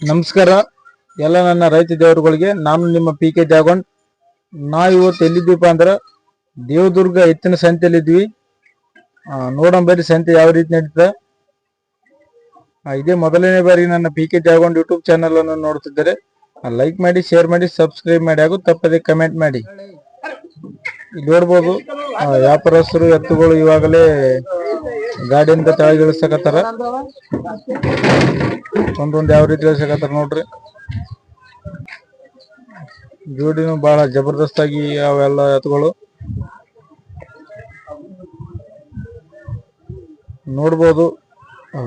ನಮಸ್ಕಾರ. ಎಲ್ಲ ನನ್ನ ರೈತ ದೇವರುಗಳಿಗೆ ನಾನು ನಿಮ್ಮ ಪಿ ಕೆ ಜಾಗೊಂಡ್ ನಾವು ಇವತ್ತು ಎಲ್ಲಿದ್ದೀವಪ್ಪ ಅಂದ್ರೆ ದೇವದುರ್ಗ ಎತ್ತಿನ ಸಂತೆಯಲ್ಲಿದ್ವಿ ನೋಡಂಬರಿ ಸಂತೆ ಯಾವ ರೀತಿ ನಡೀತದೆ? ಇದೇ ಮೊದಲನೇ ಬಾರಿ ನನ್ನ ಪಿ ಕೆ ಜಾಗೊಂಡ್ ಯೂಟ್ಯೂಬ್ ಚಾನಲ್ ಅನ್ನು ನೋಡ್ತಿದ್ದಾರೆ ಲೈಕ್ ಮಾಡಿ ಶೇರ್ ಮಾಡಿ ಸಬ್ಸ್ಕ್ರೈಬ್ ಮಾಡಿ ಹಾಗೂ ತಪ್ಪದೆ ಕಮೆಂಟ್ ಮಾಡಿ. ಇಲ್ಲಿ ನೋಡ್ಬೋದು ವ್ಯಾಪಾರಸ್ಥರು ಎತ್ತುಗಳು ಇವಾಗಲೇ ಗಾಡಿಯಿಂದ ಕೆಳಗೆ ಇಳಿಸಕತ್ತಾರ ಒಂದೊಂದ್ ಯಾವ ರೀತಿ ಇಳಿಸಕತ್ತಾರ ನೋಡ್ರಿ. ಜೋಡಿನೂ ಬಹಳ ಜಬರ್ದಸ್ತಾಗಿ ಅವೆಲ್ಲ ಎತ್ತುಗಳು ನೋಡ್ಬೋದು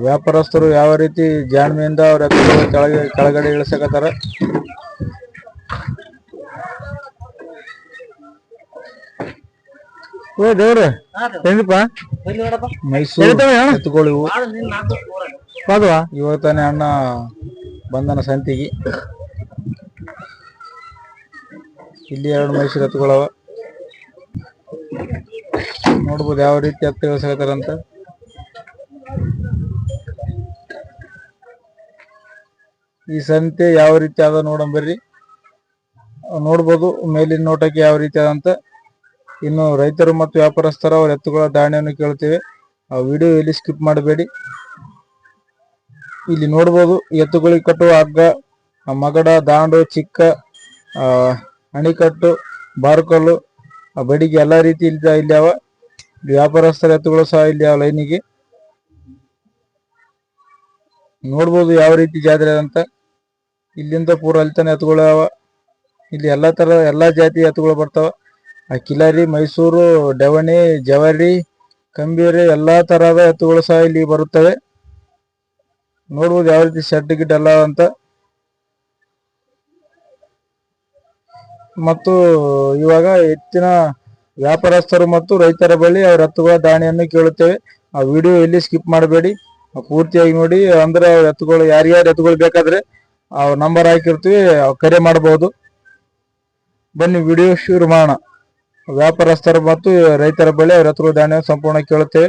ವ್ಯಾಪಾರಸ್ಥರು ಯಾವ ರೀತಿ ಜಾಣ್ಮೆಯಿಂದ ಅವ್ರ ಎತ್ತುಗಳು ಕೆಳಗೆ ಕೆಳಗಡೆ ಇಳಿಸಕತ್ತಾರ ಓ ದೇವ್ರ ಹೆಂಗಪ್ಪ ಮೈಸೂರು. ಹೌದವಾ ಇವಾಗ ತಾನೇ ಅಣ್ಣ ಬಂದನ ಸಂತಿಗೆ. ಇಲ್ಲಿ ಎರಡು ಮೈಸೂರು ಎತ್ತುಗಳವ ನೋಡ್ಬೋದು ಯಾವ ರೀತಿ ಎತ್ತು ಅಂತ ಈ ಸಂತೆ ಯಾವ ರೀತಿ ಅದ ನೋಡಂಬರ್ರಿ ನೋಡ್ಬೋದು ಮೇಲಿನ ನೋಟಕ್ಕೆ ಯಾವ ರೀತಿ ಅದಂತ. ಇನ್ನು ರೈತರು ಮತ್ತು ವ್ಯಾಪಾರಸ್ಥರ ಅವರ ಎತ್ತುಗಳ ದಾಣಿಯನ್ನು ಕೇಳ್ತೇವೆ ಆ ವಿಡಿಯೋ ಇಲ್ಲಿ ಸ್ಕಿಪ್ ಮಾಡಬೇಡಿ. ಇಲ್ಲಿ ನೋಡ್ಬೋದು, ಎತ್ತುಗಳಿಗೆ ಕಟ್ಟುವ ಹಗ್ಗ ಮಗಡ, ದಾಂಡು, ಚಿಕ್ಕ ಅಣಿಕಟ್ಟು, ಬಾರ್ಕಲ್ಲು ಬಡಿಗೆ ಎಲ್ಲಾ ರೀತಿ ಇಲ್ಲಿ ಇಲ್ಲಿ ಇಲ್ಲಿ ವ್ಯಾಪಾರಸ್ಥರ ಎತ್ತುಗಳು ಸಹ ಇಲ್ಲಿ ಅವ ಲೈನಿಗೆ ನೋಡ್ಬೋದು ಯಾವ ರೀತಿ ಜಾತ್ರೆ ಅಂತ. ಇಲ್ಲಿಂದ ಪೂರ ಅಲ್ಲಿ ತನ ಎತ್ತುಗಳು ಇಲ್ಲಿ ಎಲ್ಲಾ ತರ, ಎಲ್ಲಾ ಜಾತಿ ಎತ್ತುಗಳು ಬರ್ತಾವ. ಕಿಲಾರಿ, ಮೈಸೂರು, ಡೆವಣಿ, ಜವರಿ, ಕಂಬೀರಿ ಎಲ್ಲಾ ತರಹದ ಎತ್ತುಗಳು ಸಹ ಇಲ್ಲಿ ಬರುತ್ತವೆ. ನೋಡ್ಬೋದು ಯಾವ ರೀತಿ ಶೆಡ್ ಗಿಡ್ ಎಲ್ಲ ಅಂತ. ಮತ್ತು ಇವಾಗ ಹೆಚ್ಚಿನ ವ್ಯಾಪಾರಸ್ಥರು ಮತ್ತು ರೈತರ ಬಳಿ ಅವ್ರ ಎತ್ತುಗಳ ದಾಣಿಯನ್ನು ಕೇಳುತ್ತೇವೆ. ಆ ವಿಡಿಯೋ ಎಲ್ಲಿ ಸ್ಕಿಪ್ ಮಾಡಬೇಡಿ. ಪೂರ್ತಿಯಾಗಿ ನೋಡಿ. ಅಂದ್ರೆ ಎತ್ತುಗಳು, ಯಾರ್ಯಾರು ಎತ್ತುಗಳು ಬೇಕಾದ್ರೆ ಅವ್ರ ನಂಬರ್ ಹಾಕಿರ್ತೀವಿ ಕರೆ ಮಾಡಬಹುದು. ಬನ್ನಿ, ವಿಡಿಯೋ ಶುರು ಮಾಡೋಣ. ವ್ಯಾಪಾರಸ್ಥರು ಮತ್ತು ರೈತರ ಬೆಳೆ ರೈತರು ಧಾನ್ಯ ಸಂಪೂರ್ಣ ಕೇಳುತ್ತೆ.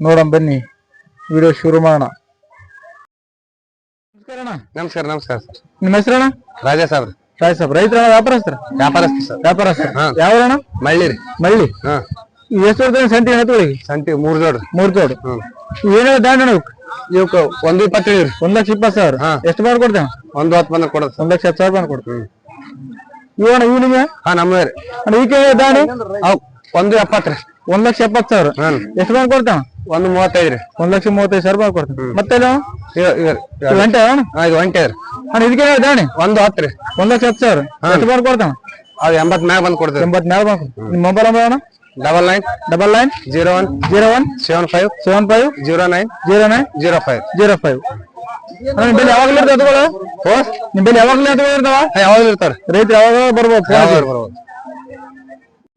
ನೋಡೋಣ ಬನ್ನಿ. ವಿಡಿಯೋ ಶುರು ಮಾಡೋಣ. ನಮಸ್ಕಾರ ಅಣ್ಣ. ನಮಸ್ಕಾರ ನಮಸ್ಕಾರ ಸರ್. ನಿಮ್ಮ ಹೆಸರಣ್ಣ ರಾಜಾ ಸಾಹ ರಾಯ್ ಸಾಬ್ ರೈತರ ವ್ಯಾಪಾರಸ್ಥರ? ವ್ಯಾಪಾರಸ್ಥ ಸರ್. ವ್ಯಾಪಾರಸ್ಥರ. ಹಾ. ಯಾವ್ರಣ್ಣ ಮಳ್ಳಿ ರೀ. ಮಳ್ಳಿ? ಹಾ. ಇವ್ ಎಷ್ಟು ಬರ್ತದೆ ಸಂತಿ ಹತ್ತುಗಳಿಗೆ? ಸಂತಿ ಮೂರ್ ಜೋಡ್ರಿ ಮೂರ್ ತೋಡು ಹ್ಮ್ ಏನೇ ದಾಂಡ ಇವಕ್ಕ ಒಂದು ಇಪ್ಪತ್ತೇಳು ರೀ ಒಂದ್ ಲಕ್ಷ ಇಪ್ಪತ್ತು ಸಾವಿರ. ಹಾ. ಎಷ್ಟು ಮಾಡಿ ಕೊಡ್ತೇವೆ ಒಂದ್ ಹತ್ತು ಬಂದ ಕೊಡೋದು ಒಂದ್ ಲಕ್ಷ ಹತ್ತು ಸಾವಿರ ಮಾಡಿ ಕೊಡ್ತೇವೆ ಇವಣ್ಣ ಇವನಿಗೆ? ಹಾ ರೀ. ಅಣ್ಣ ಈಕೆ ದಾಣಿ ಅವ್ ಒಂದು ಎಪ್ಪತ್ತು ರೀ. ಒಂದ್ ಲಕ್ಷ ಎಪ್ಪತ್ತು ಸಾವಿರ? ಹ್ಮ್. ಎಷ್ಟು ಬಾರ್ ಕೊಡ್ತೇವೆ? ಒಂದು ಮೂವತ್ತೈದು ರೀ. ಒಂದ್ ಲಕ್ಷ ಮೂವತ್ತೈದು ಸಾವಿರ ಬಾರ್ ಕೊಡ್ತೇವೆ. ಮತ್ತೆ ಇವ- ಇವ- ಇವ್ ಗಂಟೆ ಅಣ್ಣ? ಹಾ ಇದು ಒಂಟೆ ರೀ. ಅಣ್ಣ ಇದಕ್ಕೆ ದಾಣಿ ಒಂದು ಹತ್ತು ರೀ. ಒಂದ್ ಲಕ್ಷ ಹತ್ತು ಸಾವಿರ? ಎಷ್ಟು ಬಾರ್ ಕೊಡ್ತಾವ? ಅದು ಎಂಬತ್ ಮ್ಯಾಗ ಬಂದು ಕೊಡ್ತೀವಿ. ಎಂಬತ್ ಮ್ಯಾಲ ಬಂದ್ ನಿಮ್ಮ ಮೊಬೈಲ್ ನಂಬರ್ ಅಣ್ಣ? Double nine double nine zero one zero one seven five seven five zero nine zero nine zero five. Zero five. ಯಾವಾಗಲೂ ಎತ್ತುಗಳು ಯಾವಾಗಲೂ ಎತ್ತುಗಳು ಇರ್ತಾವ ಯಾವಾಗ ಇರ್ತಾರೆ. ರೈತರು ಯಾವಾಗ ಯಾವಾಗ ಬರ್ಬೋದು?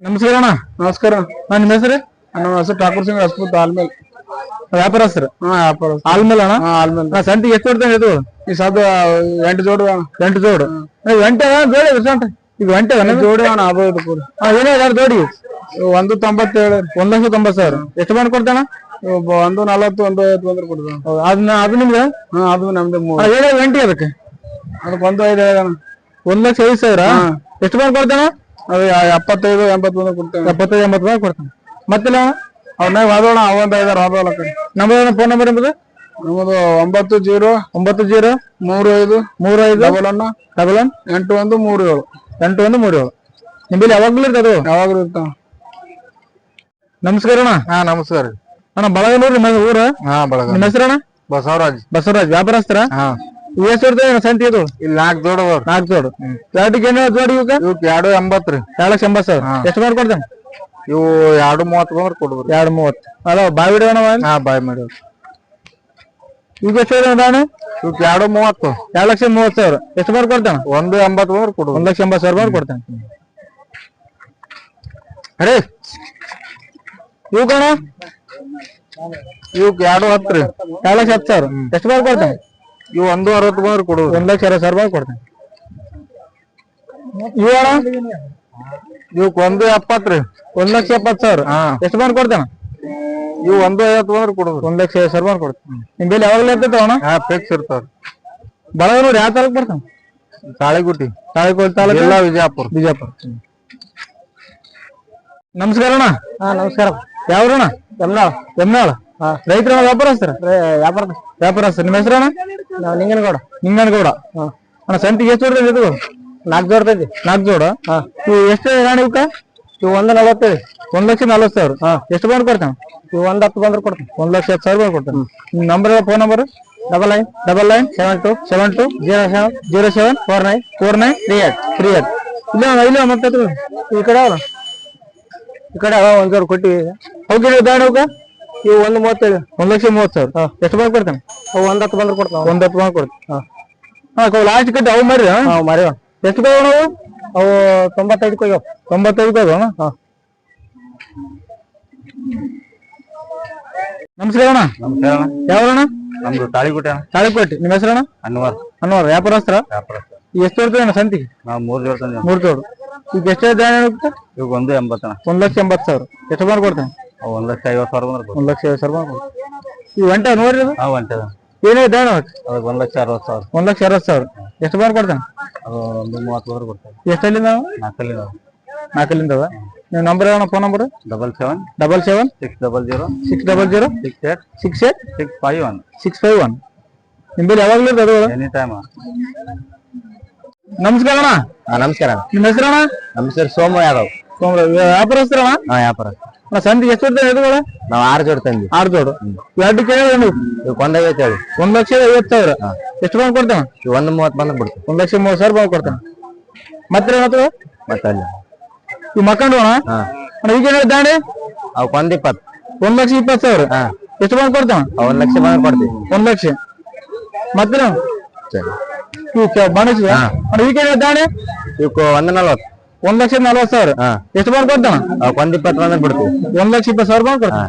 ನಮಸ್ಕಾರ ಅಣ್ಣ. ನಮಸ್ಕಾರ. ನಾನು ನಿಮ್ಮ ಹೆಸರು? ನಮ್ಮ ಹೆಸರು ಠಾಕೂರ್ ಸಿಂಗ್ ರಾಜಪೂತ್ ಆಲ್ಮೇಲ್ ವ್ಯಾಪಾರಸ್ಥರು ಹಾ ವ್ಯಾಪಾರ ಆಲ್ಮೇಲ್ ಅಣ್ಣ? ಆಲ್ಮೇಲ್ ನಾ ಸಂತಿಗೆ ಎಷ್ಟು ಕೊಡ್ತೇನೆ ಇದು? ಈ ಸದ ಎಂಟು ಜೋಡು. ಎಂಟು ಜೋಡು? ಎಂಟು ಬೇಡ ಸಂಟ ಈಗ ಜೋಡಿ ಅಣ್ಣ ಅದು ಕೂಡ ಏನೇ ಜೋಡಿ. ಒಂದು ತೊಂಬತ್ತೇಳು. ಒಂದು ಲಕ್ಷ ತೊಂಬತ್ತು ಸಾವಿರ. ಎಷ್ಟು ಬಂದು ಕೊಡ್ತಾನ ಒಂದು ನಲವತ್ತು ಒಂದು ಐವತ್ತು ಬಂದ್ರೆ ಕೊಡ್ದು ಅದನ್ನ ಅದು ನಿಮ್ಗೆ ಹಾ ಅದು ನಮ್ದು ಮೂರು. ಅಣ್ಣ, ಏನೇ ಅದಕ್ಕೆ? ಅದಕ್ಕೆ ಒಂದು ಐದು ಅಣ್ಣ ಒಂದ್ ಲಕ್ಷ ಐದು ಸಾವಿರ? ಎಷ್ಟು ಬಂದು ಕೊಡ್ತಾನ? ಅದು ಎಪ್ಪತ್ತೈದು ಎಂಬತ್ತು ಬಂದ್ರೆ ಕೊಡ್ತೇವೆ ಎಪ್ಪತ್ತೈದು ಎಂಬತ್ತು ಬಂದು ಕೊಡ್ತಾನೆ. ಮತ್ತಿಲ್ಲ? ಅವನ್ನ ವಾದೋಣ ಅವೊಂದು ಐದಾರು ವಾದೋಳ ಕಡೆ ನಮ್ದು ಫೋನ್ ನಂಬರ್ ಎಂಬುದು ನಮ್ಮದು ಒಂಬತ್ತು ಜೀರೋ ಒಂಬತ್ತು ಜೀರೋ ಮೂರು ಐದು ಮೂರು ಐದು ಡಬಲ್ ಒನ್ ಡಬಲ್ ಒನ್ ಎಂಟು ಒಂದು ಮೂರು ಏಳು. ಎಂಟು ಒಂದು ಮೂರು ಏಳು. ನಿಮ್ಮಲ್ಲಿ ಯಾವಾಗಲೂ ಇರ್ತದೆ ಯಾವಾಗಲೂ ಇರ್ತಾವ. ನಮಸ್ಕಾರ ಅಣ್ಣ. ಹಾ ನಮಸ್ಕಾರ. ಅಣ್ಣ ಬಳಗನೂರು ನಿಮ್ಮ ಊರ? ಹಾ ಬಳಗ ನಿಮ್ಮ ಹೆಸರಣ್ಣ? ಬಸವರಾಜ್. ಬಸವರಾಜ್ ವ್ಯಾಪಾರಸ್ಥರ? ಹಾ. ಎಷ್ಟು ಇರ್ತದೆ ಸಂತಿ ಇದು? ಇಲ್ಲಿ ನಾಲ್ಕು ಅದಾವ್ರಿ. ನಾಲ್ಕು ಜೋಡು. ಎರಡಿಗೆ ಏನು ಜೋಡಿ ಇವಕ್ಕೆ ಇವಕ್ಕೆ ಎರಡು ಎಂಬತ್ತು ರೀ. ಎರಡು ಲಕ್ಷ ಎಂಬತ್ತು ಸಾವಿರ. ಎಷ್ಟು ಮಾಡ್ಕೊಡ್ತೇನೆ ಇವು ಎರಡು ಮೂವತ್ತು ಬಂದ್ರೆ ಕೊಡ್ಬೋದು ಎರಡು ಮೂವತ್ತು. ಅಲ್ಲ ಬಾಯಿ ಬಿಡೋಣ ಹಾ ಬಾಯ್ ಮಾಡಿ ಈಗ ಎಷ್ಟು ಅಣ್ಣ ಇವಕ್ಕೆ ಎರಡು ಮೂವತ್ತು. ಎರಡು ಲಕ್ಷ ಮೂವತ್ತು ಸಾವಿರ. ಎಷ್ಟು ಮಾಡಿ ಕೊಡ್ತೇನೆ ಒಂದು ಎಂಬತ್ತು ಬಂದ್ರೆ ಕೊಡು ಒಂದು ಲಕ್ಷ ಎಂಬತ್ತು ಸಾವಿರ ಮಾಡಿ ಕೊಡ್ತೇನೆ. ಅರೇ ಇವು ಕಣ ಇವಕ್ಕೆ ಎರಡು ಹತ್ತು ರೀ. ಎರಡು ಲಕ್ಷ ಹತ್ತು ಸಾವಿರ. ಎಷ್ಟು ಮಾಡಿ ಕೊಡ್ತೇನೆ? ಇವು ಒಂದು ಅರವತ್ತು ಬಾರ್ ಕೊಡು ಒಂದ್ ಲಕ್ಷ ಅರವತ್ತು ಸಾವಿರ ಮಾಡಿ ಕೊಡ್ತೇನೆ. ಇವು ಅಣ್ಣ ಇವಕ್ಕೆ ಒಂದು ಎಪ್ಪತ್ತು ರೀ. ಒಂದ್ ಲಕ್ಷ ಎಪ್ಪತ್ತು ಸಾವಿರ. ಎಷ್ಟು ಬಾರ್ ಕೊಡ್ತೇನೆ? ಇವು ಒಂದು ಐವತ್ತು ಬಾರ್ ಕೊಡ್ಬೋದು ಒಂದ್ ಲಕ್ಷ ಐವತ್ತು ಸಾವಿರ ಬಾರ್ ಕೊಡ್ತೇನೆ. ನಿಮ್ ಬೆಲೆ ಯಾವಾಗಲೂ ಇರ್ತೈತೆ ಅಣ್ಣ ಹಾ ಫಿಕ್ಸ್ ಇರ್ತಾವ್ರಿ. ಬಳಗನೂರು ಯಾವ ತಾಲೂಕ್ ಬರ್ತಾನೆ? ತಾಳಿಗುಟ್ಟಿ. ತಾಳಿಕೋಲ್ ತಾಲೂಕು? ಜಿಲ್ಲಾ ವಿಜಯಪುರ. ವಿಜಯಪುರ. ನಮಸ್ಕಾರ ಅಣ್ಣ. ಹಾ ನಮಸ್ಕಾರ. ಯಾವ್ರಣ್ಣ? ಯಮ್ನಾಳ್ ಎಮ್ನಾಳ ರೈತರ ವ್ಯಾಪಾರಸ್ಥರ? ವ್ಯಾಪಾರ ವ್ಯಾಪಾರಸ್ತರ ನಿಮ್ಮ ಹೆಸರಣ್ಣ ನಾವು ನಿಂಗನಗೌಡ. ನಿಂಗನಗೌಡ ಅಣ್ಣ ಸಂತಿಗೆ ಎಷ್ಟು ಹೊಡ್ತದೆ ಇದು ನಾಲ್ಕು ಜೋಡ್ತೈತಿ ನಾಲ್ಕು ಜೋಡ? ಇವು ಎಷ್ಟು ರಾಣಿ ಇವಕ್ಕ ಇವು ಒಂದು ನಲವತ್ತೈದು ಒಂದ್ ಲಕ್ಷ ನಲ್ವತ್ತು ಸಾವಿರ. ಎಷ್ಟು ಬಂದ್ರೆ ಕೊಡ್ತೀನಿ? ಇವು ಒಂದು ಹತ್ತು ಬಂದ್ರೆ ಕೊಡ್ತೀನಿ. ಒಂದ್ ಲಕ್ಷ ಹತ್ತು ಸಾವಿರ ಬಂದ್ ಕೊಡ್ತಾನೆ. ನಿಮ್ number phone number double nine. Double nine seven two seven two zero seven. Zero seven four nine. Four nine three eight. Three eight. ಇಲ್ಲ ಇಲ್ಲ ಮತ್ತೆ ಈ ಕಡೆ ಅವಲ್ಲ ಈ ಕಡೆ ಅವ ಒಂದ್ ಸಾವಿರ ಕೊಟ್ಟಿವಿ ಅವಕ್ಕೆ ದಾಣ ಅವಕ್ಕ ಇವು ಒಂದ್ ಮೂವತ್ತೈದು. ಒಂದ್ ಲಕ್ಷ ಮೂವತ್ ಸಾವಿರ? ಎಷ್ಟು ಬಂದ್ ಕೊಡ್ತಾನೆ? ಅವು ಒಂದ್ ಹತ್ತು ಬಂದ್ರೆ ಕೊಡ್ತಾವ. ಒಂದ್ ಹತ್ತು ಬಂದ್ ಕೊಡ್ತಾನೆ? ಹಾ. ಲಾಸ್ಟ್ ಕಟ್ಟಿ ಅವು ಮರಿ ಅವ ಮರಿ ಎಷ್ಟು ಬೇಡ ನಾವು ಅವು? ತೊಂಬತ್ತೈದು ಹೋಗ್ಯಾವ ತೊಂಬತ್ತೈದು ಅಣ್ಣ? ನಮಸ್ಕಾರ ಅಣ್ಣ. ನಮಸ್ಕಾರ ಅಣ್ಣ. ಯಾವಣ್ಣ ನಮ್ದು ತಾಳಿಕೋಟೆ ಅಣ್ಣ. ತಾಳಿಕೋಟಿ. ನಿಮ್ಮ ಹೆಸರಣ್ಣ? ಅನ್ವರ್. ಅನ್ನೋರು ವ್ಯಾಪಾರಸ್ತ್ರ ವ್ಯಾಪಾರ ಎಷ್ಟು ಇರ್ತದೆ ಅಣ್ಣ ಸಂತಿಗೆ? ನಾವು ಮೂರ್ ಮೂರು ಜೋಡು. ಈಗ ಎಷ್ಟು ದಾನ ಹೋಗುತ್ತೆ ಇವಾಗ ಒಂದು ಎಂಬತ್ತಣ ಒಂದ್ ಲಕ್ಷ ಎಂಬತ್ತು ಸಾವಿರ. ಎಷ್ಟು ಬಂದ್ ಕೊಡ್ತಾನೆ? ಒಂದ್ ಲಕ್ಷ ಐವತ್ತು ಸಾವಿರ ಬಂದ್ರೆ ಒಂದ್ ಲಕ್ಷ ಐವತ್ತು ಸಾವಿರ ಈ ಒಂಟ ನೋಡ್ರಿ ಅದು ಅವು ಅಂಟದ ಏನೇ ದಾನ ಅದಕ್ಕೆ ಒಂದ್ ಲಕ್ಷ ಅರವತ್ತು ಸಾವಿರ. ಒಂದ್ ಲಕ್ಷ ಅರವತ್ತು ಸಾವಿರ. ಎಷ್ಟು ಬಂದ್ ಕೊಡ್ತಾನೆ? ಅದು ಒಂದು ಮೂವತ್ತು ಬಂದ್ರೆ ಕೊಡ್ತಾರೆ ಎಷ್ಟಲ್ಲಿಂದ ನಾವು ನಾಲ್ಕಲ್ಲಿ ನಾವು ನಾಲ್ಕಲ್ಲಿಂದ ಅದ? ನೀವು ನಂಬರ್ ಏನೋ phone number double seven double seven six double zero six double zero six eight six eight six five one. Six five one. ನಿಮ್ಮಲ್ಲಿ ಯಾವಾಗಲೂ ಅದು? ಎನಿ ಟೈಮ್ ನಮಸ್ಕಾರ ಅಣ್ಣ. ನಮಸ್ಕಾರ. ನಿಮ್ಮ ಹೆಸರಣ್ಣ ನಮ್ಮ ಹೆಸರು ಸೋಮ ಯಾದವ್. ವ್ಯಾಪಾರಸ್ಥರ ಆ ಹಾ ವ್ಯಾಪಾರ. ಅಣ್ಣ ಸಂತಿಗೆ ಎಷ್ಟು ಇರ್ತದೆ ಎದುಗಳ ನಾವು ಆರು ಜೋಡ್ ತಂದ್ವಿ. ಆರು ಜೋಡು. ಎರಡು ಕೇಳಿ ನೀವು ಇವಕ್ಕೆ ಒಂದ್ ಐವತ್ತು ಹೇಳಿ. ಒಂದ್ ಲಕ್ಷ ಐವತ್ತು ಸಾವಿರ. ಎಷ್ಟು ಬಂದ್ ಕೊಡ್ತೇವೆ? ಇವ್ ಒಂದು ಮೂವತ್ತು ಬಂದ್ರೆ ಬಿಡ್ತೀವಿ. ಒಂದ್ ಲಕ್ಷ ಮೂವತ್ತು ಸಾವಿರ ಬಂದ್ ಕೊಡ್ತೇನೆ ಮತ್ತೆ ಅಲ್ಲಿ. ಈ ಮಕ್ಕಂಡು ಅಣ್ಣ? ಹಾ. ಅಣ್ಣ ಈಗ ಏನಾದ್ರು ದಾಣಿ ಅವಕ್ಕೆ ಒಂದ್ ಇಪ್ಪತ್ತು. ಒಂದ್ ಲಕ್ಷ ಇಪ್ಪತ್ತು ಸಾವಿರ. ಹಾ. ಎಷ್ಟು ಬಂದ್ ಕೊಡ್ತಾನ ಅವ್ ಒಂದ್ ಲಕ್ಷ ಬಂದ್ ಕೊಡ್ತೀವಿ. ಒಂದ್ ಲಕ್ಷ. ಮತ್ತೆ ಸರಿ. ದಾಣಿ? ಇವಕ್ಕೆ ಒಂದು ನಲ್ವತ್ತು. ಒಂದ್ ಲಕ್ಷ ನಲ್ವತ್ತು ಸಾವಿರ. ಎಷ್ಟು ಬಂದ್ ಕೊಡ್ತಾನ? ಒಂದ್ ಇಪ್ಪತ್ತು ಬಿಡ್ತೀವಿ. ಒಂದ್ ಲಕ್ಷ ಇಪ್ಪತ್ತು ಸಾವಿರ ಬಂದ್ ಕೊಡ್ತಾನ?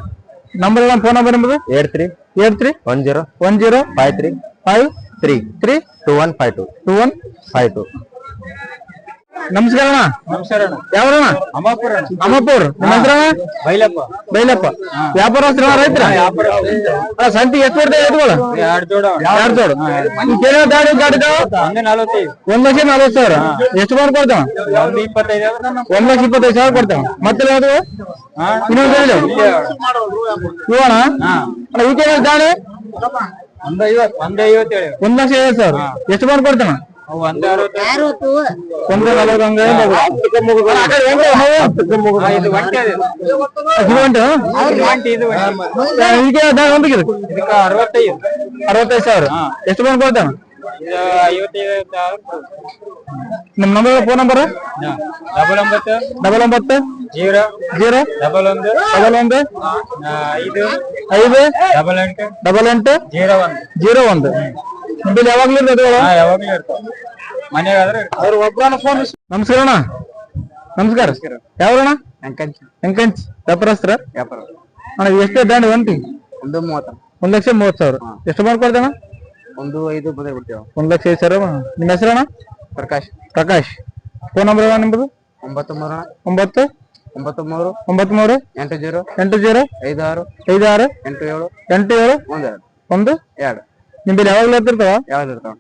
ನಂಬರ್ ನಮ್ಮ ಫೋನ್ ನಂಬರ್ ನಿಮ್ಮದು eight three. Eight three? One zero. One zero? Five three. Five three. Three? Two one five two. Two one five two. ನಮಸ್ಕಾರ ಅಣ್ಣ. ನಮಸ್ಕಾರ ಯಾವ್ರಣ್ಣ ಅಮ್ಮಾಪುರ ಅಮ್ಮಪುರ್. ನಿಮ್ಮ ಹೆಸರಣ್ಣ ಬೈಲಪ್ಪ. ಬೈಲಪ್ಪ. ವ್ಯಾಪಾರಸ್ಥರ ರೈತರ? ಅಣ್ಣ ಸಂತಿಗೆ ಎಷ್ಟು ಕೊಡ್ತೇವೆ ಎದುಗಳು ಎರಡು ಜೋಡ ಎರಡು ಜೋಡ. ಕೇಳ ದಾಡಿ ಗಾಡಿ? ಒಂದು ನಲವತ್ತೈದು. ಒಂದ್ ಲಕ್ಷ ನಲ್ವತ್ತು ಸಾವಿರ. ಎಷ್ಟು ಮಾಡಿ ಕೊಡ್ತಾವ? ಒಂದು ಇಪ್ಪತ್ತೈದು ಒಂದ್ ಲಕ್ಷ ಇಪ್ಪತ್ತೈದು ಸಾವಿರ ಕೊಡ್ತಾವ. ಮತ್ತೆ ಯಾವ್ದು? ಇನ್ನೊಂದು ಹೇಳಿ ಇವಣ ಅಣ್ಣ. ಈ ಕೇಳ ದಾಡಿ ಒಂದ್ ಐವತ್ತು ಒಂದ್ ಐವತ್ತು ಹೇಳಿ ಒಂದ್ ಲಕ್ಷ ಐವತ್ತು ಸಾವಿರ. ಎಷ್ಟು ಮಾಡಿ ಕೊಡ್ತಾನ ಈಗ ಅರವತ್ತೈದು. ಅರವತ್ತೈದು ಸಾವಿರ. ಎಷ್ಟು ಬಂದ್ ಕೊಡ್ತಾನ? ಇದು ಐವತ್ತೈದು ಸಾವಿರ. ನಿಮ್ ನಂಬರ್ ಫೋನ್ ನಂಬರ್ ಹಾ. ಡಬಲ್ ಒಂಬತ್ತು. ಡಬಲ್ ಒಂಬತ್ತು? ಜೀರೋ. ಜೀರೋ? ಡಬಲ್ ಒಂದು. ಡಬಲ್ ಒಂದು? ಐದು. ಐದು? ಡಬಲ್ ಎಂಟು. ಡಬಲ್ ಎಂಟು? ಜೀರೋ ಒಂದು. ಜೀರೋ ಒಂದು. ನಿಮ್ಮಲ್ಲಿ ಯಾವಾಗ್ಲೂ ಯಾವಾಗಲೂ ಇರ್ತಾವ ಮನೆಗಾದ್ರೆ ಇರ್ತಾವ. ನಮಸ್ಕಾರ ಅಣ್ಣ. ನಮಸ್ಕಾರ. ಯಾವ್ರಣ್ಣ? ಹೆಂಕಂಚ್ ಎಂಕಂಚ್ ವ್ಯಾಪಾರಸ್ತ್ರ ವ್ಯಾಪಾರ. ಅಣ್ಣ ಎಷ್ಟೇ ದಾಂಡಿ ಒಂಟಿ? ಒಂದು ಮೂವತ್ತ. ಒಂದ್ ಲಕ್ಷ ಮೂವತ್ ಸಾವಿರ. ಎಷ್ಟು ಮಾಡ್ಕೊಡ್ತಾನ ಒಂದು ಐದು ಬದಲು ಬಿಡ್ತೇವೆ. ಒಂದ್ ಲಕ್ಷ ಐದು ಸಾವಿರ ನಿಮ್ಮ ಹೆಸರಣ್ಣ ಪ್ರಕಾಶ್. ಪ್ರಕಾಶ್. ಫೋನ್ ನಂಬರ್ ಅಣ್ಣ ನಿಮ್ಮದು? ಒಂಬತ್ತು ಮೂರು ಒಂಬತ್ತು? ಒಂಬತ್ತು ಮೂರು ಒಂಬತ್ತು ಮೂರು ಎಂಟು ಜೀರೋ. ಎಂಟು ಜೀರೋ? ಐದು ಆರು ಐದು ಆರು ಎಂಟು ಏಳು. ಎಂಟು ಏಳು? ಒಂದೆರಡು. ಒಂದು? ಎರಡು. ನಿಮ್ಮಲ್ಲಿ ಯಾವಾಗ್ಲೂ ಇರ್ತಿರ್ತಾವ? ಯಾವ್ದು ಇರ್ತಾವ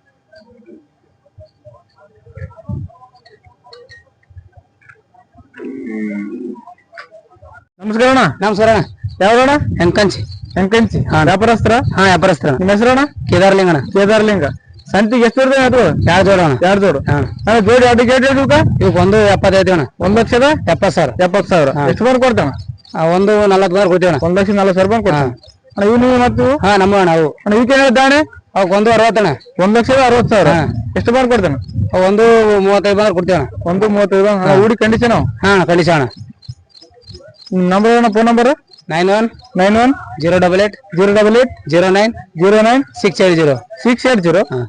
ನಮಸ್ಕಾರ ಅಣ್ಣ. ನಮಸ್ಕಾರ ಯಾವ್ರಣ್ಣ? ಹೆಂಕಂಚಿ ಎಂಕಂಚಿ ವ್ಯಾಪಾರಸ್ತ್ರ ಹಾ ವ್ಯಾಪಾರಸ್ತ್ರ ನಿಮ್ಮ ಹೆಸರಣ್ಣ? ಕೇದಾರ್ಲಿಂಗಣ ಕೇದಾರ್ಲಿಂಗ. ಸಂತಿಗೆ ಎಷ್ಟು ಇರ್ತದೆ ಅದು? ಎರಡು ಅಣ್ಣ? ಎರಡು ಜೋಡು? ಹಾ. ಅಣ್ಣ ಜೋಡಿ ಎರಡು ಗೇಟ್ ಇರ್ಬೇಕ ಇವಕ್ಕೆ? ಒಂದು ಎಪ್ಪತ್ತೈದು ಅಣ್ಣ. ಒಂದ್ ಲಕ್ಷದ ಎಪ್ಪತ್ತು ಸಾವಿರ. ಎಪ್ಪತ್ತು ಸಾವಿರ. ಎಷ್ಟು ಬಾರ ಕೊಡ್ತಾನ ಒಂದು ನಲ್ವತ್ತು ಬಾರ್ ಕೊಡ್ತೀವಣ್ಣ ಒಂದ್ ಲಕ್ಷ ನಾಲ್ಕು ಸಾವಿರ ಬಂದು ಕೊಡ್ತಾನ ಅಣ್ಣ ಇವ್ ನೀವು ಮತ್ತು ಹಾ ನಮ್ಮ ಅಣ್ಣ ಇವಕ್ಕೆ ಒಂದು ಅರವತ್ತಣ್ಣ ಒಂದ್ ಲಕ್ಷದ ಅರವತ್ತು ಸಾವಿರ? ಎಷ್ಟು ಬಂದ್ ಕೊಡ್ತಾನ? ಅವು ಒಂದು ಮೂವತ್ತೈದು ಬಾರ್ ಕೊಡ್ತೀವಿ ಒಂದು ಮೂವತ್ತೈದು ಅಣ್ಣ ಹುಡಿ ಕಂಡೀಷನ್ ಹಾ ಅಣ್ಣ ಅಣ್ಣ. ನಂಬರ್ ಅಣ್ಣ phone number nine one nine one zero double eight zero double eight zero nine zero nine six eight zero six eight zero ಹಾ.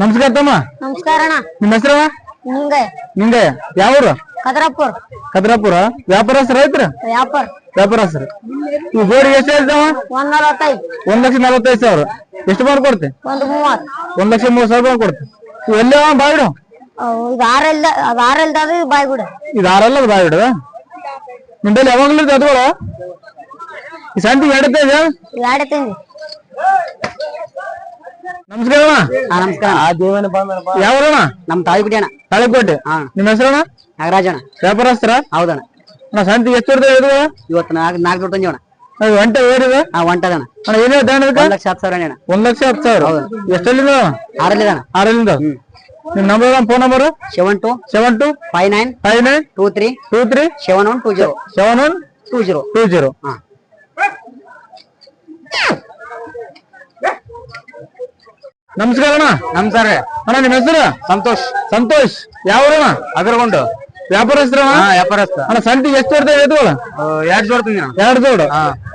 ನಮಸ್ಕಾರ ತಮ್ಮ. ನಮಸ್ಕಾರ ಅಣ್ಣ. ನಿಮ್ಮ ಹೆಸರವ? ನಿಂಗೆ. ನಿಂಗೆ. ಯಾವ ಊರು ಕದ್ರಾಪುರ. ವ್ಯಾಪಾರಸ್ಥರ ರೈತರ? ವ್ಯಾಪಾರ. ವ್ಯಾಪಾರಸ್ಥರು ಈ ಗೋಡಿಗೆ ಎಷ್ಟು ಹೇಳ್ತಾವ? ಒಂದ್ ನಲವತ್ತೈದು. ಒಂದ್ ಲಕ್ಷ ನಲವತ್ತೈದು ಸಾವಿರ. ಎಷ್ಟು ಬಂದ್ ಕೊಡ್ತೆ? ಒಂದು ಮೂವತ್ ಒಂದ್ ಲಕ್ಷ ಮೂವತ್ತು ಸಾವಿರ ಬಂದ್ ಕೊಡ್ತೆ. ಇವ್ ಎಲ್ಲೇ ಬಾಯ್ಬಿಡು ಅವು ಇದು ಆರಲ್ದ ಅದು ಆರಲ್ದ ಅದು ಇದು ಬಾಯ್ ಬಿಡು ಇದು ಆರಲ್ಲ ಅದು ಬಾಯ್ಬಿಡು ನಿಂಬಲ್ಲಿ ಯಾವಾಗ್ಲೂ ಇರ್ತದೆ ಅದುಗಳು ಈ ಸಂತಿಗೆ ಎಡತ್ತೆ ಇದೆ ಎರಡೇ ತಿಂದಿ ನಮಸ್ಕಾರ ಅಣ್ಣ. ನಮಸ್ಕಾರ ಯಾವರಣ ನಮ್ ತಾಯಿ ಬಿಡಿ ಅಣ್ಣ. ತಾಳಿಕೋಟೆ. ಹಾ. ನಿಮ್ಮ ಹೆಸರಣ್ಣ? ನಾಗರಾಜಣ್ಣ. ವ್ಯಾಪಾರಸ್ತ್ರ ಹೌದಣ್ಣ. ಅಣ್ಣ ಸಂತಿ ಎಷ್ಟು ಇರ್ತದೆ ಇದು ಇವತ್ತು ನಾಲ್ಕು ನಾಲ್ಕು ದೊಡ್ಡ ಅಣ್ಣ ಅದು ಒಂಟೆ ಓಡಿದೆ? ಹಾ ಒಂಟದಣ್ಣ ಅಣ್ಣ ಏನೇ ದಾಂಡ ಒಂದ್ ಲಕ್ಷ ಹತ್ತು ಸಾವಿರ ಅಣ್ಣ ಒಂದ್ ಲಕ್ಷ ಹತ್ತು ಸಾವಿರ? ಎಷ್ಟಲ್ಲಿಂದ? ಆರಲ್ಲಿ ಅಣ್ಣ. ಆರಲ್ಲಿಂದ? ನಿಮ್ number phone number seven two seven two five nine five nine two three two three seven one two zero. Seven one two zero. Two zero. ಹಾ. ನಮಸ್ಕಾರ ಅಣ್ಣ. ನಮಸ್ಕಾರ ಅಣ್ಣ ನಿಮ್ಮ ಹೆಸರು? ಸಂತೋಷ್. ಸಂತೋಷ್. ಯಾವ ಅಣ್ಣ ಅಗರಗೊಂಡು. ವ್ಯಾಪಾರಸ್ತ್ರ ವ್ಯಾಪಾರಸ್ಥ ಅಣ್ಣ? ಸಂತಿ ಎಷ್ಟು ಇರ್ತದೆ ಇದು? ಎರಡ್ ಜೋಡ್ ತಂದಿನ ಎರಡು ಜೋಡು?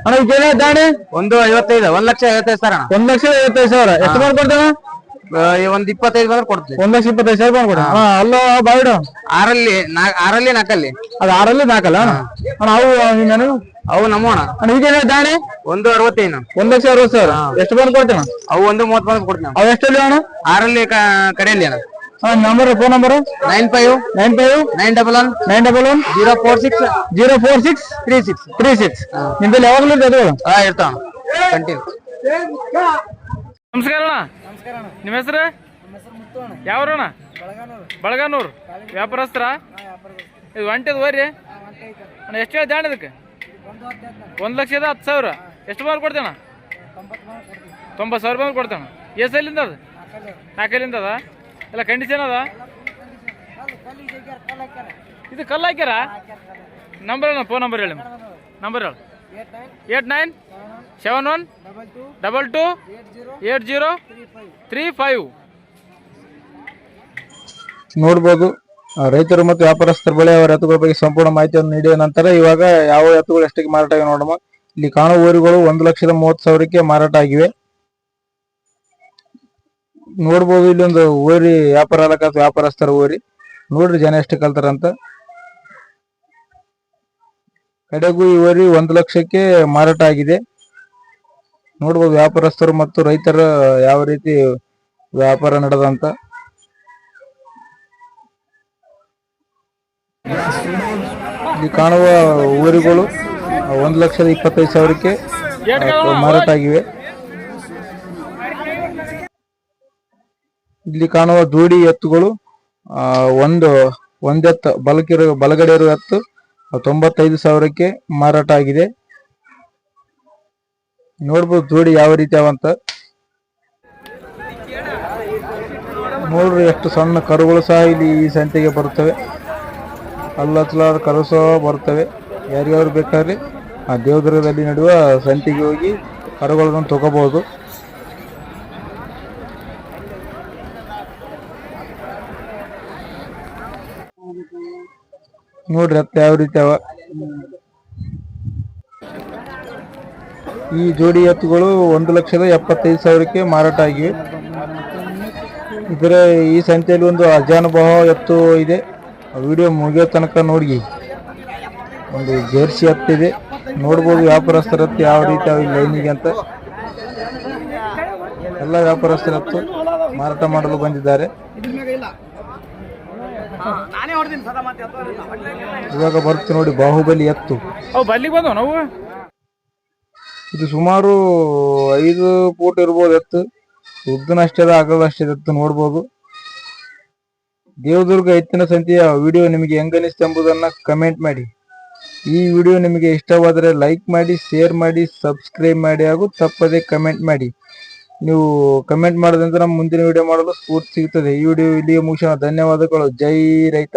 ಅಣ್ಣ ಈಗ ದಾಣಿ? ಒಂದು ಐವತ್ತೈದು ಒಂದ್ ಲಕ್ಷ ಐವತ್ತೈದು ಸಾವಿರ ಒಂದ್ ಲಕ್ಷ ಐವತ್ತೈದು ಸಾವಿರ. ಎಷ್ಟು ಮಾಡ್ಕೊಡ್ತೇವೆ ಒಂದ್ ಇಪ್ಪತ್ತೈದು ಬಂದ್ರೆ ಕೊಡ್ತೀವಿ ಒಂದ್ ಲಕ್ಷ ಇಪ್ಪತ್ತೈದು ಸಾವಿರ ಮಾಡ್ಕೊಡ. ಅಲ್ಲೋ ಬಾವಿಡು? ಆರಲ್ಲಿ ಆರಲ್ಲಿ ನಾಕಲ್ಲಿ. ಅದು ಆರಲ್ಲಿ ನಾಕಲ್ಲ ಅಣ್ಣ? ಅವು ನನಗೆ ಅವು ನಮ್ಮೋಣ ಅಣ್ಣ. ಈಗ ದಾಣೆ? ಒಂದು ಅರವತ್ತೈದು ಒಂದ್ ಲಕ್ಷ ಅರವತ್ತು ಸಾವಿರ. ಎಷ್ಟು ಬಂದ್ ಕೊಡ್ತೇನೆ ಅವು ಒಂದು ಮೂವತ್ತು ಬಂದ್ ಕೊಡ್ತೀನಿ ಅವು ಎಷ್ಟಲ್ಲಿ ಅಣ್ಣ? ಆರಲ್ಲಿ ಕಡೆಯಲ್ಲಿ ಅಣ್ಣ. Number phone number nine five nine five nine double one nine double one zero four six zero four six three six three six ನಿಮ್ದಲ್ಲಿ ಯಾವಾಗಲೂ ಇರ್ತದೆ ಹಾ ಇರ್ತಾವ ಕಂಟಿನ್ಯೂ ನಮಸ್ಕಾರ ಅಣ್ಣ. ನಿಮ್ಮ ಹೆಸರು? ಯಾವ್ರಣ್ಣ ಬಳಗಾನೂರು. ವ್ಯಾಪಾರಸ್ತ್ರ ಇದು ಒಂಟಿದ್ ಹೋರಿ? ಅಣ್ಣ. ಎಷ್ಟು ಹೇಳ್ದೆ ಅಣ್ಣ ಇದಕ್ಕೆ? ಒಂದು ಲಕ್ಷದ ಹತ್ತು ಸಾವಿರ. ಎಷ್ಟು ಮಾರು ಕೊಡ್ತೇಣ ತೊಂಬತ್ತು ಸಾವಿರ ಬಂದು ಕೊಡ್ತೇಣ ಎಸ್ ಎಲ್ಲಿಂದ ಅದು? ನಾಲ್ಕಲ್ಲಿಂದ ಅದ? ಎಲ್ಲ ಕಂಡೀಷನ್ ಅದ ಇದು ಕಲ್ಲು ಹಾಕ್ಯಾರ? ನಂಬರ್ ಹೇಳ ಫೋನ್ ನಂಬರ್ ಹೇಳಿ ನಂಬರ್ ಹೇಳಿ. Eight nine seven one double two eight zero three five ನೋಡ್ಬೋದು. ರೈತರು ಮತ್ತು ವ್ಯಾಪಾರಸ್ಥರ ಬಳಿ ಅವರ ಎತ್ತುಗಳ ಬಗ್ಗೆ ಸಂಪೂರ್ಣ ಮಾಹಿತಿಯನ್ನು ನೀಡಿದ ನಂತರ ಇವಾಗ ಯಾವ ಎತ್ತುಗಳು ಎಷ್ಟಕ್ಕೆ ಮಾರಾಟ ಆಗಿವೆ ನೋಡಮ್ಮ ಇಲ್ಲಿ ಕಾಣುವ ಊರುಗಳು ಒಂದು ಲಕ್ಷದ ಮೂವತ್ತು ಸಾವಿರಕ್ಕೆ ಮಾರಾಟ ಆಗಿವೆ. ನೋಡ್ಬೋದು, ಇಲ್ಲೊಂದು ಓರಿ ವ್ಯಾಪಾರ ಅಲಕ ವ್ಯಾಪಾರಸ್ಥರ ಓರಿ. ನೋಡ್ರಿ ಜನ ಎಷ್ಟು ಕಲ್ತಾರಂತ. ಕಡೆಗೂ ಈ ಓರಿ ಒಂದು ಲಕ್ಷಕ್ಕೆ ಮಾರಾಟ ಆಗಿದೆ. ನೋಡ್ಬೋದು, ವ್ಯಾಪಾರಸ್ಥರು ಮತ್ತು ರೈತರ ಯಾವ ರೀತಿ ವ್ಯಾಪಾರ ನಡೆದಂತ. ಇಲ್ಲಿ ಕಾಣುವ ಊರಿಗಳು ಒಂದು ಲಕ್ಷದ ಇಪ್ಪತ್ತೈದು ಸಾವಿರಕ್ಕೆ ಮಾರಾಟ ಆಗಿವೆ. ಇಲ್ಲಿ ಕಾಣುವ ಜೋಡಿ ಎತ್ತುಗಳು ಒಂದು, ಒಂದೆತ್ತು ಬಲಕಿರೋ ಬಲಗಡೆ ಇರುವ ಎತ್ತು ತೊಂಬತ್ತೈದು ಸಾವಿರಕ್ಕೆ ಮಾರಾಟ ಆಗಿದೆ. ನೋಡ್ಬೋದು ಜೋಡಿ ಯಾವ ರೀತಿ ಅವಂತ ನೋಡ್ರಿ, ಎಷ್ಟು ಸಣ್ಣ ಕರುಗಳು ಸಹ ಇಲ್ಲಿ ಈ ಸಂತೆಗೆ ಬರುತ್ತವೆ. ಅಲ್ಲತ್ಲಾದ ಕರು ಸಹ ಬರುತ್ತವೆ. ಯಾರ್ಯಾರು ಬೇಕಾದ್ರೆ ಆ ದೇವದುರ್ಗದಲ್ಲಿ ನಡೆಯುವ ಸಂತೆಗೆ ಹೋಗಿ ಕರುಗಳನ್ನು ತಗೋಬಹುದು ನೋಡ್ರಿ ಅತ್ತ ಯಾವ ರೀತಿ ಅವ. ಈ ಜೋಡಿ ಎತ್ತುಗಳು ಒಂದು ಲಕ್ಷದ ಎಪ್ಪತ್ತೈದು ಸಾವಿರಕ್ಕೆ ಮಾರಾಟ ಆಗಿವೆ ಇದರ ಈ ಸಂತೆಯಲ್ಲಿ ಒಂದು ಅಜಾನುಭವ ಎತ್ತು ಇದೆ. ವಿಡಿಯೋ ಮುಗಿಯೋ ತನಕ ನೋಡಿ ಒಂದು ಜರ್ಸಿ ಎತ್ತಿದೆ. ನೋಡ್ಬೋದು ವ್ಯಾಪಾರಸ್ಥರ ಎತ್ತು ಯಾವ ರೀತಿ ಅವ ಲೈನಿಗೆ ಅಂತ. ಎಲ್ಲ ವ್ಯಾಪಾರಸ್ಥರ ಎತ್ತು ಮಾರಾಟ ಮಾಡಲು ಬಂದಿದ್ದಾರೆ. ಇವಾಗ ಬರ್ತು ನೋಡಿ ಬಾಹುಬಲಿ ಎತ್ತು. ಅವು ಬಂದವು ನಾವು? ಇದು ಸುಮಾರು ಐದು ಫೂಟ್ ಇರ್ಬೋದು ಎತ್ತು. ಉದ್ದನ ಅಷ್ಟೇ ಅಷ್ಟೇ ಎತ್ತು ನೋಡ್ಬೋದು. ದೇವದುರ್ಗ ಎತ್ತಿನ ಸಂತೆಯ ವಿಡಿಯೋ ನಿಮಗೆ ಹೆಂಗನಿಸ್ತು ಎಂಬುದನ್ನ ಕಮೆಂಟ್ ಮಾಡಿ. ಈ ವಿಡಿಯೋ ನಿಮಗೆ ಇಷ್ಟವಾದರೆ ಲೈಕ್ ಮಾಡಿ ಶೇರ್ ಮಾಡಿ ಸಬ್ಸ್ಕ್ರೈಬ್ ಮಾಡಿ ಹಾಗೂ ತಪ್ಪದೆ ಕಮೆಂಟ್ ಮಾಡಿ. ನೀವು ಕಮೆಂಟ್ ಮಾಡಿದಂತ ನಮ್ಮ ಮುಂದಿನ ವಿಡಿಯೋ ಮಾಡಲು ಸ್ಫೂರ್ತಿ ಸಿಗುತ್ತದೆ. ಈ ವಿಡಿಯೋ ಇಲ್ಲಿಗೆ ಮುಗಿಸೋಣ. ಧನ್ಯವಾದಗಳು. ಜೈ ರೈತ.